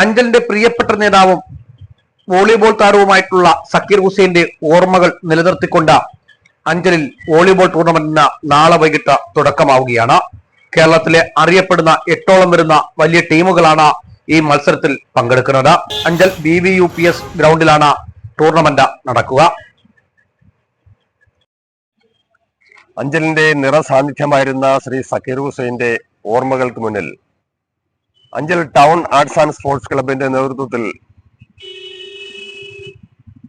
അഞ്ചലിന്റെ പ്രിയപ്പെട്ട നേതാവും വോളിബോൾ താരവുമായിട്ടുള്ള സക്കീർ ഹുസൈന്റെ ഓർമ്മകൾ നിലനിർത്തിക്കൊണ്ട അഞ്ചലിൽ വോളിബോൾ ടൂർണമെന്റിന് നാളെ വൈകിട്ട് തുടക്കമാവുകയാണ്. കേരളത്തിലെ അറിയപ്പെടുന്ന എട്ടോളം വരുന്ന വലിയ ടീമുകളാണ് ഈ മത്സരത്തിൽ പങ്കെടുക്കുന്നത്. Anchal B V U P S ഗ്രൗണ്ടിലാണ് tournament നടക്കുക. അഞ്ചലിന്റെ നിറസാന്നിധ്യമായിരുന്ന ശ്രീ സക്കീർ ഹുസൈന്റെ ഓർമ്മകൾക്ക് മുന്നിൽ Anchal town arts and sports ക്ലബിന്റെ നേതൃത്വത്തിൽ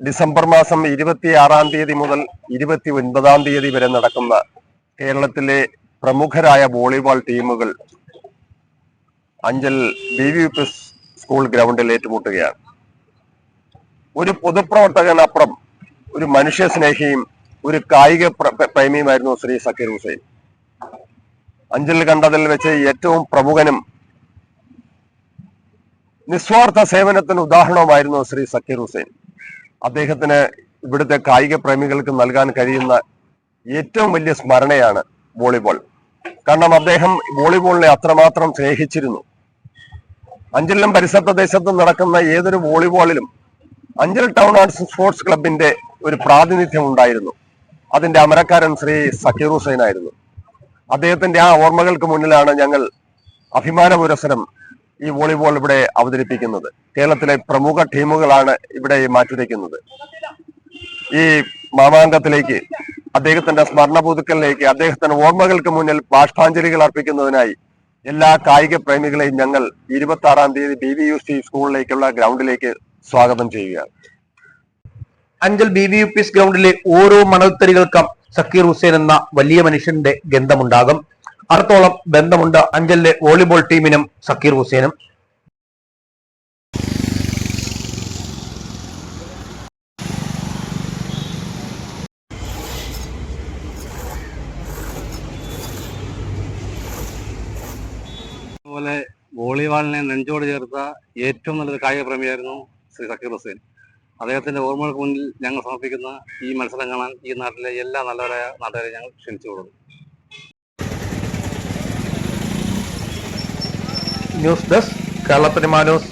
ഡിസംബർ മാസം ഇരുപത്തിയാറാം തീയതി മുതൽ ഇരുപത്തി ഒൻപതാം തീയതി വരെ നടക്കുന്ന കേരളത്തിലെ പ്രമുഖരായ വോളിബോൾ ടീമുകൾ Anchal B V P school ഗ്രൗണ്ടിൽ ഏറ്റുമുട്ടുകയാണ്. ഒരു പൊതുപ്രവർത്തകനപ്പുറം ഒരു മനുഷ്യ സ്നേഹിയും ഒരു കായിക പ്ര- പ്ര- പ്രേമിയുമായിരുന്നു ശ്രീ സക്കീർ ഹുസൈൻ. അഞ്ചൽ കണ്ടതിൽ വെച്ച് ഏറ്റവും പ്രമുഖനും നിസ്വാർത്ഥ സേവനത്തിന് ഉദാഹരണമായിരുന്നു ശ്രീ സക്കീർ ഹുസൈൻ. അദ്ദേഹത്തിന് ഇവിടുത്തെ കായിക പ്രേമികൾക്ക് നൽകാൻ കഴിയുന്ന ഏറ്റവും വലിയ സ്മരണയാണ് വോളിബോൾ. കാരണം അദ്ദേഹം വോളിബോളിനെ അത്രമാത്രം സ്നേഹിച്ചിരുന്നു. അഞ്ചലിലും പരിസര പ്രദേശത്തും നടക്കുന്ന ഏതൊരു വോളിബോളിലും അഞ്ചൽ ടൗൺ ആർട്സ് സ്പോർട്സ് ക്ലബിന്റെ ഒരു പ്രാതിനിധ്യം ഉണ്ടായിരുന്നു. അതിന്റെ അമരക്കാരൻ ശ്രീ സക്കീർ ഹുസൈൻ ആയിരുന്നു അദ്ദേഹത്തിന്റെ ആ ഓർമ്മകൾക്ക് മുന്നിലാണ് ഞങ്ങൾ അഭിമാന പുരസരം ഈ വോളിബോൾ ഇവിടെ അവതരിപ്പിക്കുന്നത്. കേരളത്തിലെ പ്രമുഖ ടീമുകളാണ് ഇവിടെ മാറ്റുരയ്ക്കുന്നത് ഈ മാമാങ്കത്തിലേക്ക് അദ്ദേഹത്തിന്റെ സ്മരണ പുതുക്കലിലേക്ക് അദ്ദേഹത്തിന്റെ ഓർമ്മകൾക്ക് മുന്നിൽ ബാഷ്പാഞ്ജലികൾ അർപ്പിക്കുന്നതിനായി എല്ലാ കായിക പ്രേമികളെയും ഞങ്ങൾ ഇരുപത്തി ആറാം തീയതി ബി വി യു സി സ്കൂളിലേക്കുള്ള ഗ്രൗണ്ടിലേക്ക് സ്വാഗതം ചെയ്യുകയാണ്. Anchal B V U P ഗ്രൗണ്ടിലെ ഓരോ മണൽത്തരികൾക്കും സക്കീർ ഹുസൈൻ എന്ന വലിയ മനുഷ്യന്റെ ഗന്ധമുണ്ടാകും. അത്രത്തോളം ബന്ധമുണ്ട് അഞ്ചലിലെ വോളിബോൾ ടീമിനും സക്കീർ ഹുസൈനും. അതുപോലെ വോളിബോളിനെ നെഞ്ചോട് ചേർത്ത ഏറ്റവും നല്ലൊരു കായിക പ്രേമിയായിരുന്നു ശ്രീ സക്കീർ ഹുസൈൻ. അദ്ദേഹത്തിന്റെ ഓർമ്മകൾക്ക് മുന്നിൽ ഞങ്ങൾ സമർപ്പിക്കുന്ന ഈ മത്സരം കാണാൻ ഈ നാട്ടിലെ എല്ലാ നല്ലവരായ നാട്ടുകാരെ ഞങ്ങൾ ക്ഷണിച്ചു കൊടുക്കും ന്യൂസ് ഡെസ്ക് കേരളത്തിന് മാനൂസ്